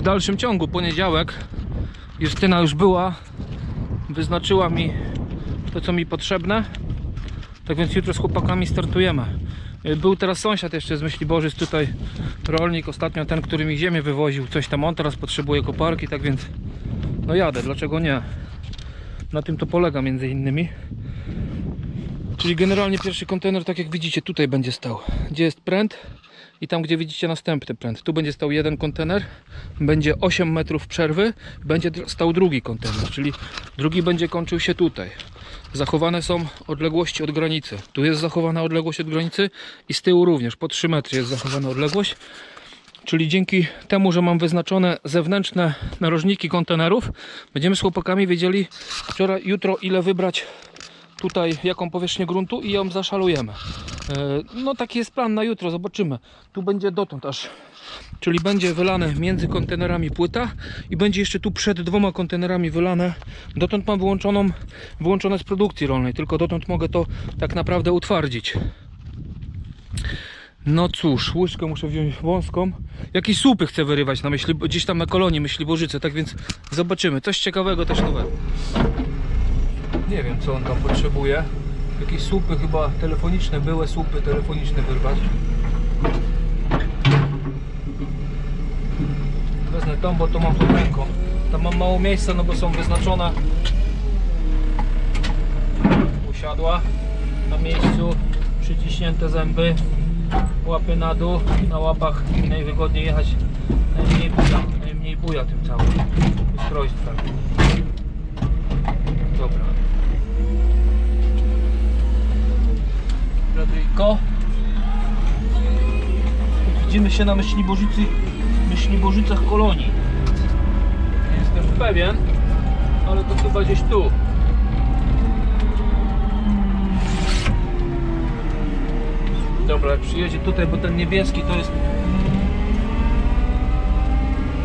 w dalszym ciągu, poniedziałek, Justyna już była, wyznaczyła mi to, co mi potrzebne. Tak więc jutro z chłopakami startujemy. Y, Był teraz sąsiad jeszcze z Myśliborzyc, tutaj rolnik, ostatnio ten, który mi ziemię wywoził, coś tam on teraz potrzebuje koparki, tak więc no jadę, dlaczego nie? Na tym to polega między innymi. Czyli generalnie pierwszy kontener, tak jak widzicie, tutaj będzie stał. Gdzie jest pręt i tam, gdzie widzicie następny pręt. Tu będzie stał jeden kontener, będzie 8 metrów przerwy, będzie stał drugi kontener, czyli drugi będzie kończył się tutaj. Zachowane są odległości od granicy. Tu jest zachowana odległość od granicy i z tyłu również, po 3 metry jest zachowana odległość. Czyli dzięki temu, że mam wyznaczone zewnętrzne narożniki kontenerów, będziemy z chłopakami wiedzieli wczoraj, jutro ile wybrać tutaj, jaką powierzchnię gruntu i ją zaszalujemy. E, No taki jest plan na jutro, zobaczymy. Tu będzie dotąd aż, czyli będzie wylane między kontenerami płyta i będzie jeszcze tu przed dwoma kontenerami wylane. Dotąd mam wyłączoną, wyłączone z produkcji rolnej, tylko dotąd mogę to tak naprawdę utwardzić. No cóż, łyżkę muszę wziąć wąską. Jakieś słupy chcę wyrywać na myśli, gdzieś tam na kolonii myśli Bożyce, tak więc zobaczymy. Coś ciekawego też nowego. Nie wiem co on tam potrzebuje. Jakieś słupy chyba telefoniczne, były słupy telefoniczne wyrwać. Wezmę tą, bo to mam pod ręką. Tam mam mało miejsca, no bo są wyznaczone. Usiadła na miejscu, przyciśnięte zęby, łapy na dół, na łapach najwygodniej jechać najmniej buja, najmniej buja tym całym ustrojstwem. Dobra. Radyjko. Widzimy się na Myśliborzycy, Myśliborzycach kolonii. Nie jestem pewien, ale to chyba gdzieś tu. Dobra, jak przyjedzie tutaj, bo ten niebieski to jest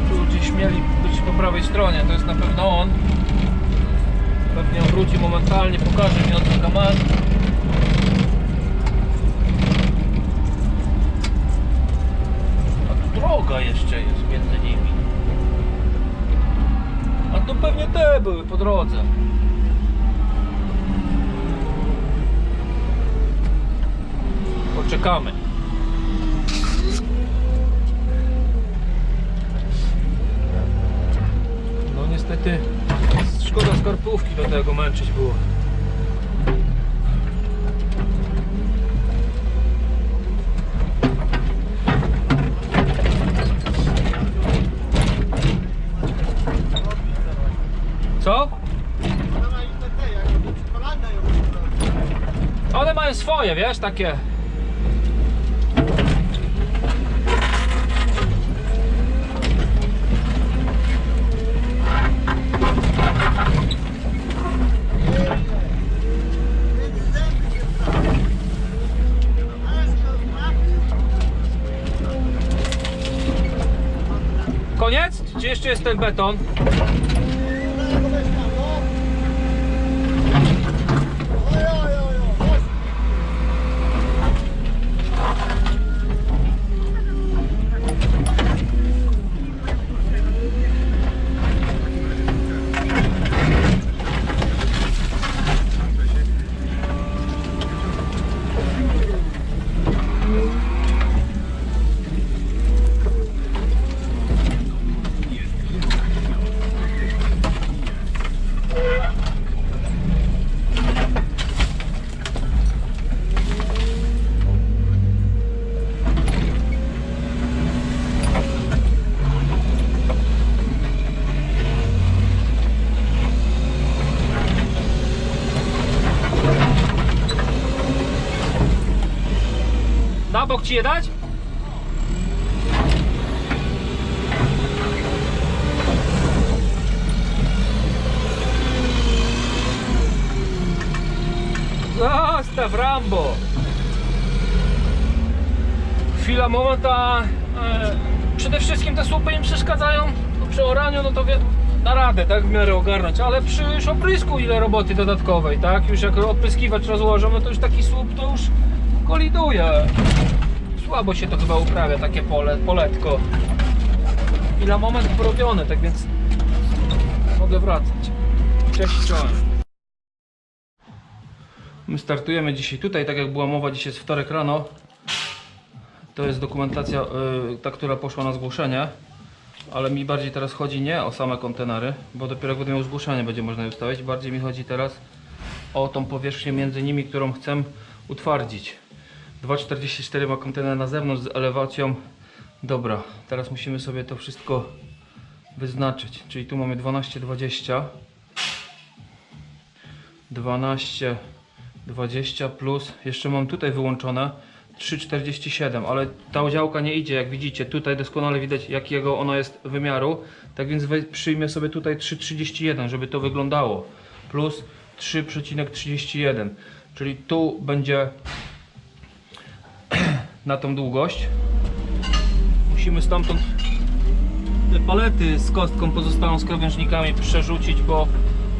tu gdzieś mieli być po prawej stronie, to jest na pewno on. Pewnie wróci momentalnie, pokaże mi on co tam ma. A tu droga jeszcze jest między nimi. A to pewnie te były po drodze. Poczekamy. No niestety szkoda skarpówki do tego męczyć było. Co? One swoje, wiesz, takie. Koniec? Czy jeszcze jest ten beton? Ci je dać? Zostaw Rambo! Chwila, moment, a e, przede wszystkim te słupy im przeszkadzają no, przy oraniu, no to wie, radę, tak w miarę ogarnąć, ale przy oprysku ile roboty dodatkowej, tak? Już jak opryskiwacz rozłożą, no to już taki słup to już koliduje. Słabo się to chyba uprawia, takie pole, poletko. i na moment porobione, tak więc mogę wracać. Cześć, czołem. My startujemy dzisiaj tutaj, tak jak była mowa, dzisiaj jest wtorek rano. To jest dokumentacja, y, ta, która poszła na zgłoszenie. Ale mi bardziej teraz chodzi nie o same kontenery, bo dopiero jak będę miał zgłoszenie będzie można je ustawić. Bardziej mi chodzi teraz o tą powierzchnię między nimi, którą chcę utwardzić. 2,44 ma kontener na zewnątrz z elewacją. Dobra, teraz musimy sobie to wszystko wyznaczyć. Czyli tu mamy 12,20. 12, 20 plus, jeszcze mam tutaj wyłączone 3,47, ale ta działka nie idzie, jak widzicie, tutaj doskonale widać jakiego ona jest wymiaru, tak więc przyjmę sobie tutaj 3,31, żeby to wyglądało, plus 3,31, czyli tu będzie na tą długość. Musimy stamtąd te palety z kostką pozostałą z krawężnikami przerzucić, bo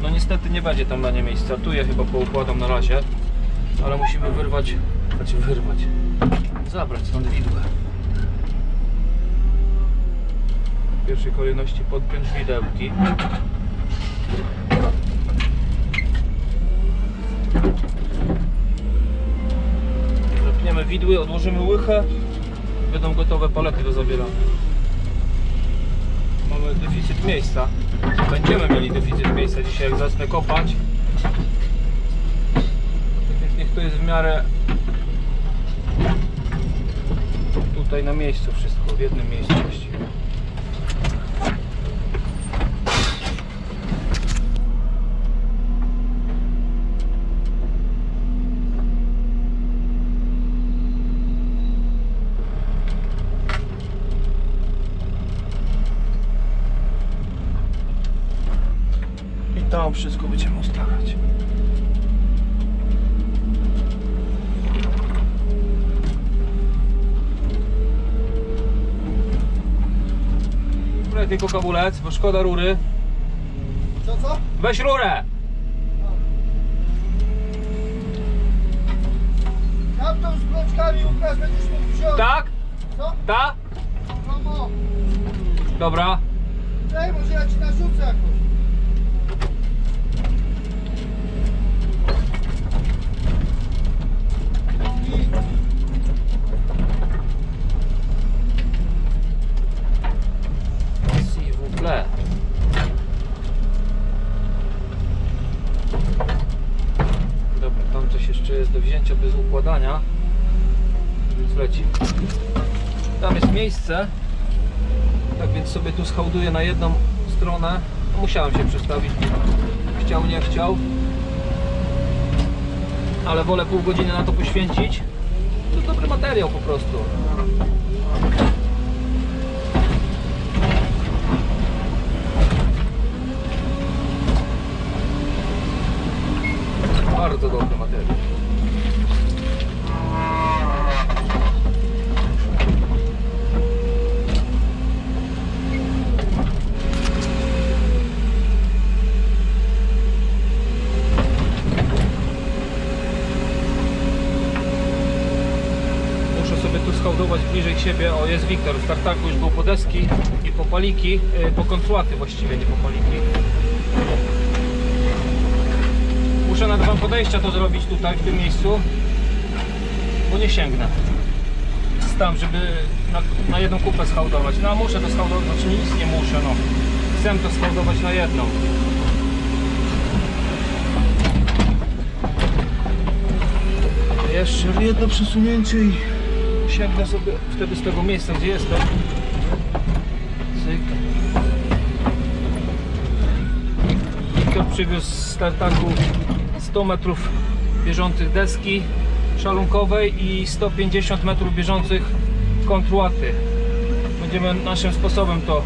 no niestety nie będzie tam na nie miejsca. Tu je chyba poukładam na razie, ale musimy wyrwać, znaczy wyrwać, zabrać stąd widłę. W pierwszej kolejności podpiąć widełki. Odłożymy łychę, będą gotowe palety do zabierania mamy deficyt miejsca. Będziemy mieli deficyt miejsca dzisiaj, jak zacznę kopać. Tak więc niech to jest w miarę tutaj na miejscu wszystko, w jednym miejscu właściwie. Tam wszystko będziemy ustawiać. Rurę tylko kabulec, bo szkoda rury. Co, co? Weź rurę! Tam tą z bloczkami Łukasz będziesz mógł wziąć. Tak? Co? Ta? Mamo, Dobra. daj może ja ci narzucę jakoś. Miejsce. Tak więc sobie tu schałduję na jedną stronę. No, musiałem się przestawić. Chciał, nie chciał. Ale wolę pół godziny na to poświęcić. To jest dobry materiał po prostu. Bardzo dobry materiał. Muszę sobie tu schałdować bliżej siebie. O, jest Wiktor. W tartaku już był po deski i po paliki, yy, po kontruaty właściwie, nie po paliki. Muszę na dwa podejścia to zrobić tutaj, w tym miejscu, bo nie sięgnę. Tam, żeby na, na jedną kupę schałdować. No a muszę to schałdować, znaczy nic nie muszę, no. Chcę to schałdować na jedną. Jeszcze jedno przesunięcie i sięgnę sobie wtedy z tego miejsca, gdzie jestem. Cyk. Wiktor przywiózł z tartaku 100 metrów bieżących deski szalunkowej i 150 metrów bieżących kontruaty. Będziemy naszym sposobem to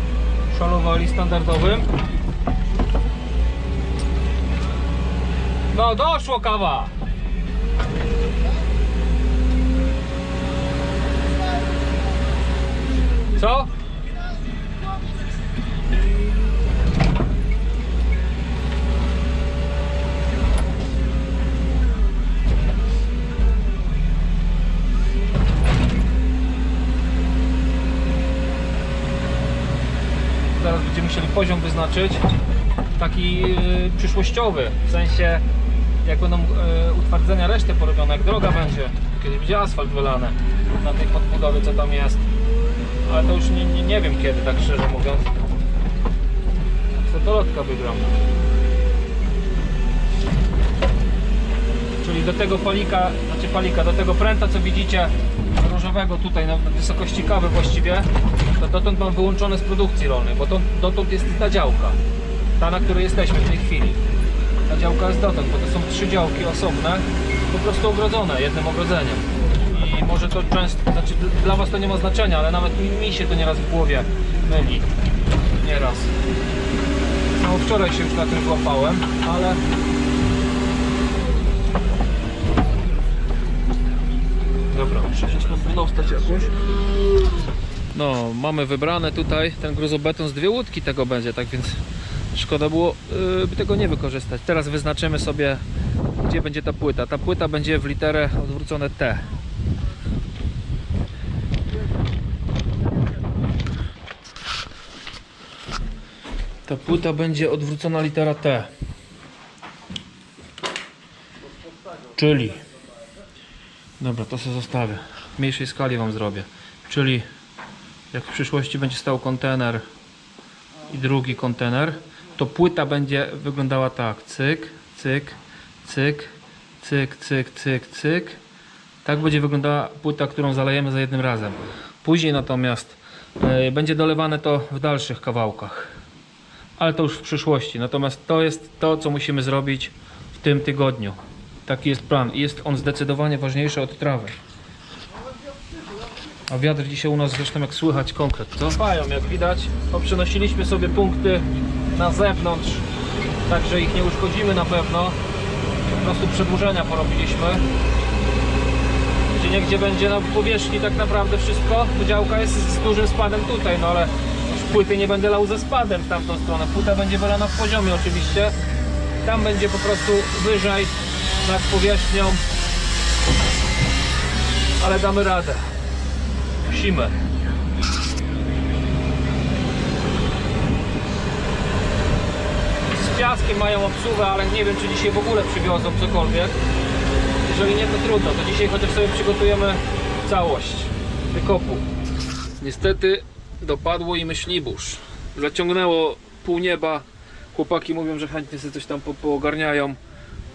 szalowali, standardowym. No doszło kawa! Co? zaraz będziemy musieli poziom wyznaczyć, taki yy, przyszłościowy, w sensie jak będą yy, utwardzenia reszty porobione, jak droga będzie, kiedyś będzie asfalt wylany na tej podbudowie, co tam jest. Ale to już nie, nie, nie wiem kiedy, tak szczerze mówiąc. Fotolotka wygram. Czyli do tego palika, znaczy palika, do tego pręta co widzicie różowego tutaj na wysokości kawy właściwie, to dotąd mam wyłączone z produkcji rolnej, bo to, dotąd jest ta działka, ta na której jesteśmy w tej chwili. Ta działka jest dotąd, bo to są trzy działki osobne, po prostu ogrodzone jednym ogrodzeniem. Może to często, znaczy dla Was to nie ma znaczenia, ale nawet mi, się to nieraz w głowie myli. Nieraz. No wczoraj się już na tym złapałem, ale Dobra, muszę się stąd dostać jakoś. No, mamy wybrane tutaj ten gruzobeton z dwie łódki tego będzie, tak więc szkoda było yy, by tego nie wykorzystać. Teraz wyznaczymy sobie gdzie będzie ta płyta. Ta płyta będzie w literę odwrócone T. Ta płyta będzie odwrócona litera T. Czyli Dobra, to sobie zostawię. W mniejszej skali Wam zrobię. Czyli jak w przyszłości będzie stał kontener i drugi kontener, to płyta będzie wyglądała tak. Cyk, cyk, cyk, cyk, cyk, cyk, cyk. Tak będzie wyglądała płyta, którą zalejemy za jednym razem. Później natomiast e, będzie dolewane to w dalszych kawałkach. Ale to już w przyszłości. Natomiast to jest to, co musimy zrobić w tym tygodniu. Taki jest plan jest on zdecydowanie ważniejszy od trawy. A wiatr dzisiaj u nas zresztą jak słychać konkret, co? Trwają, jak widać. Poprzenosiliśmy sobie punkty na zewnątrz, także ich nie uszkodzimy na pewno. Po prostu przedłużenia porobiliśmy. Gdzie niegdzie będzie na powierzchni tak naprawdę wszystko. Działka jest z dużym spadem tutaj, no ale płyty nie będę lał ze spadem w tamtą stronę. Płyta będzie wylana w poziomie oczywiście. Tam będzie po prostu wyżej nad powierzchnią. Ale damy radę. Musimy. Z piaskiem mają obsługę, ale nie wiem czy dzisiaj w ogóle przywiozą cokolwiek. Jeżeli nie to trudno, to dzisiaj chociaż sobie przygotujemy całość wykopu. Niestety dopadło i myślibórz. Zaciągnęło pół nieba. Chłopaki mówią, że chętnie sobie coś tam po- poogarniają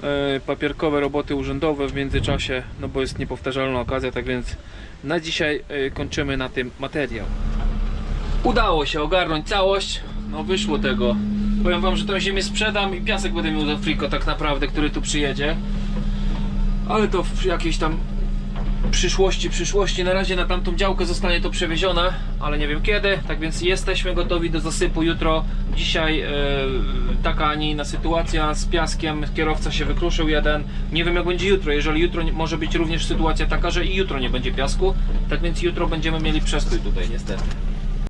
e, papierkowe roboty urzędowe w międzyczasie, no bo jest niepowtarzalna okazja, tak więc na dzisiaj e, kończymy na tym materiał. Udało się ogarnąć całość, no wyszło tego. Powiem wam, że tę ziemię sprzedam i piasek będę miał za friko tak naprawdę, który tu przyjedzie. Ale to w jakiejś tam przyszłości, przyszłości. Na razie na tamtą działkę zostanie to przewiezione, ale nie wiem kiedy. Tak więc jesteśmy gotowi do zasypu jutro. Dzisiaj e, taka, a nie inna sytuacja z piaskiem. Kierowca się wykruszył jeden. Nie wiem jak będzie jutro. Jeżeli jutro może być również sytuacja taka, że i jutro nie będzie piasku. Tak więc jutro będziemy mieli przestój tutaj niestety.